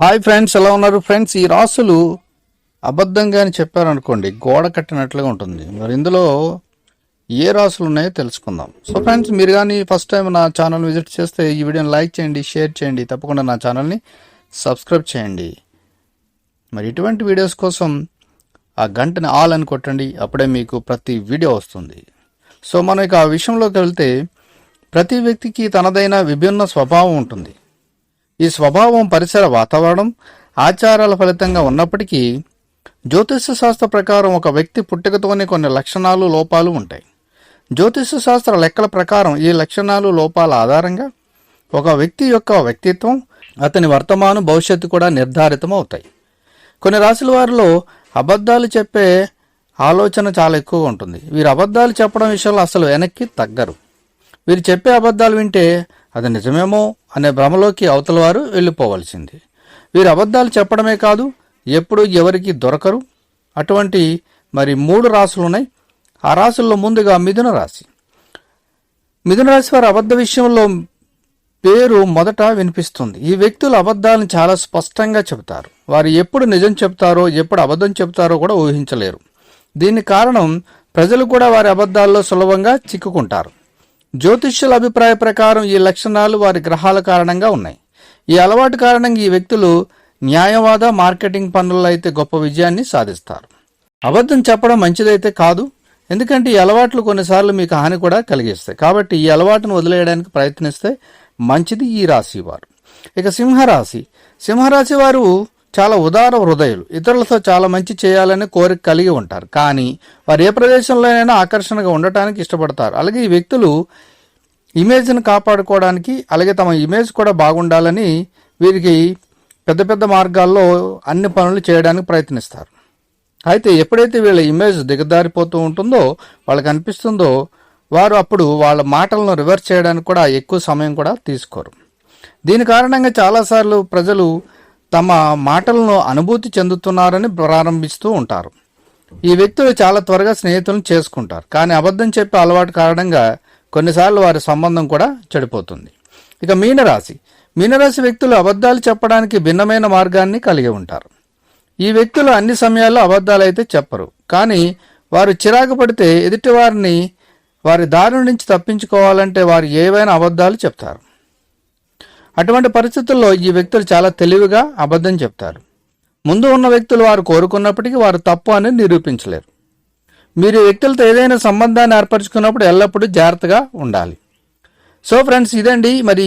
Hi friends ఎలా ఉన్నారు friends? ఈ రాసులు అబద్ధంగా అని చెప్పారనుకోండి గోడ కట్టినట్లుగా ఉంటుంది. మరి ఇందులో ఏ రాసులు ఉన్నాయో తెలుసుకుందాం. సో ఫ్రెండ్స్ మీరు కానీ ఫస్ట్ టైం నా ఛానల్ విజిట్ చేస్తే ఈ వీడియోని లైక్ చేయండి షేర్ చేయండి తప్పకుండా నా ఛానల్ని సబ్స్క్రైబ్ చేయండి. మరి ఇటువంటి వీడియోస్ కోసం ఆ గంటని ఆల్ అని కొట్టండి అప్పుడే మీకు ప్రతి వీడియో వస్తుంది. సో మనం ఇక ఆ విషయంలోకి వెళ్తే ప్రతి వ్యక్తికి తనదైన విభిన్న స్వభావం ఉంటుంది. ఈ స్వభావం పరిసర వాతావరణం ఆచారాల ఫలితంగా ఉన్నప్పటికీ జ్యోతిష శాస్త్ర ప్రకారం ఒక వ్యక్తి పుట్టుకతోనే కొన్ని లక్షణాలు లోపాలు ఉంటాయి. జ్యోతిష శాస్త్ర లెక్కల ప్రకారం ఈ లక్షణాలు లోపాల ఆధారంగా ఒక వ్యక్తి యొక్క వ్యక్తిత్వం అతని వర్తమానం భవిష్యత్తు కూడా నిర్ధారితం అవుతాయి కొన్ని రాశుల వారిలో అబద్ధాలు చెప్పే ఆలోచన చాలా ఎక్కువగా ఉంటుంది. వీరు అబద్ధాలు చెప్పడం విషయంలో అసలు వెనక్కి తగ్గరు. వీరు చెప్పే అబద్ధాలు వింటే అది నిజమేమో అనే భ్రమలోకి అవతల వారు వెళ్ళిపోవలసింది. వీరు అబద్ధాలు చెప్పడమే కాదు ఎప్పుడు ఎవరికి దొరకరు. అటువంటి మరి మూడు రాసులు ఉన్నాయి. ఆ రాసుల్లో ముందుగా మిథున రాశి. మిథున రాశి వారి అబద్ధ విషయంలో పేరు మొదట వినిపిస్తుంది. ఈ వ్యక్తులు అబద్ధాలను చాలా స్పష్టంగా చెబుతారు. వారు ఎప్పుడు నిజం చెప్తారో ఎప్పుడు అబద్ధం చెప్తారో కూడా ఊహించలేరు. దీని కారణం ప్రజలు కూడా వారి అబద్ధాల్లో సులభంగా చిక్కుకుంటారు. జ్యోతిష్యుల అభిప్రాయ ప్రకారం ఈ లక్షణాలు వారి గ్రహాల కారణంగా ఉన్నాయి. ఈ అలవాటు కారణంగా ఈ వ్యక్తులు న్యాయవాద మార్కెటింగ్ పనుల్లో అయితే గొప్ప విజయాన్ని సాధిస్తారు. అబద్ధం చెప్పడం మంచిదైతే కాదు. ఎందుకంటే ఈ అలవాట్లు కొన్నిసార్లు మీకు హాని కూడా కలిగిస్తాయి. కాబట్టి ఈ అలవాటును వదిలేయడానికి ప్రయత్నిస్తే మంచిది ఈ రాశి వారు. ఇక సింహరాశి. సింహరాశి వారు చాలా ఉదార హృదయులు. ఇతరులతో చాలా మంచి చేయాలని కోరిక కలిగి ఉంటారు. కానీ వారు ఏ ప్రదేశంలోనైనా ఆకర్షణగా ఉండటానికి ఇష్టపడతారు. అలాగే ఈ వ్యక్తులు ఇమేజ్ను కాపాడుకోవడానికి అలాగే తమ ఇమేజ్ కూడా బాగుండాలని వీరికి పెద్ద పెద్ద మార్గాల్లో అన్ని పనులు చేయడానికి ప్రయత్నిస్తారు. అయితే ఎప్పుడైతే వీళ్ళ ఇమేజ్ దిగదారిపోతూ ఉంటుందో వాళ్ళకి అనిపిస్తుందో వారు అప్పుడు వాళ్ళ మాటలను రివర్స్ చేయడానికి కూడా ఎక్కువ సమయం కూడా తీసుకోరు. దీని కారణంగా చాలాసార్లు ప్రజలు తమ మాటలను అనుభూతి చెందుతున్నారని ప్రారంభిస్తూ ఉంటారు. ఈ వ్యక్తులు చాలా త్వరగా స్నేహితులను చేసుకుంటారు. కానీ అబద్ధం చెప్పే అలవాటు కారణంగా కొన్నిసార్లు వారి సంబంధం కూడా చెడిపోతుంది. ఇక మీనరాశి. మీనరాశి వ్యక్తులు అబద్ధాలు చెప్పడానికి భిన్నమైన మార్గాన్ని కలిగి ఉంటారు. ఈ వ్యక్తులు అన్ని సమయాల్లో అబద్ధాలు అయితే చెప్పరు. కానీ వారు చిరాకు పడితే ఎదుటివారిని వారి దారి నుంచి తప్పించుకోవాలంటే వారు ఏవైనా అబద్ధాలు చెప్తారు. అటువంటి పరిస్థితుల్లో ఈ వ్యక్తులు చాలా తెలివిగా అబద్ధం చెప్తారు. ముందు ఉన్న వ్యక్తులు వారు కోరుకున్నప్పటికీ వారు తప్పు అని నిరూపించలేరు. మీరు వ్యక్తులతో ఏదైనా సంబంధాన్ని ఏర్పరచుకున్నప్పుడు ఎల్లప్పుడూ జాగ్రత్తగా ఉండాలి. సో ఫ్రెండ్స్ ఇదండి. మరి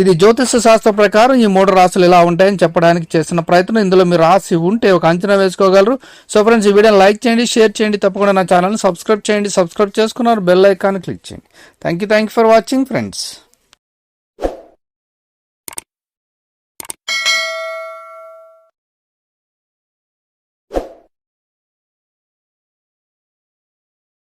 ఇది జ్యోతిష శాస్త్ర ప్రకారం ఈ మూడు రాసులు ఎలా ఉంటాయని చెప్పడానికి చేసిన ప్రయత్నం. ఇందులో మీరు రాసి ఉంటే ఒక అంచనా వేసుకోగలరు. సో ఫ్రెండ్స్ ఈ వీడియోని లైక్ చేయండి షేర్ చేయండి. తప్పకుండా నా ఛానల్ని సబ్స్క్రైబ్ చేయండి. సబ్స్క్రైబ్ చేసుకున్నారు బెల్ ఐకాన్ క్లిక్ చేయండి. Thank you thank you for watching friends.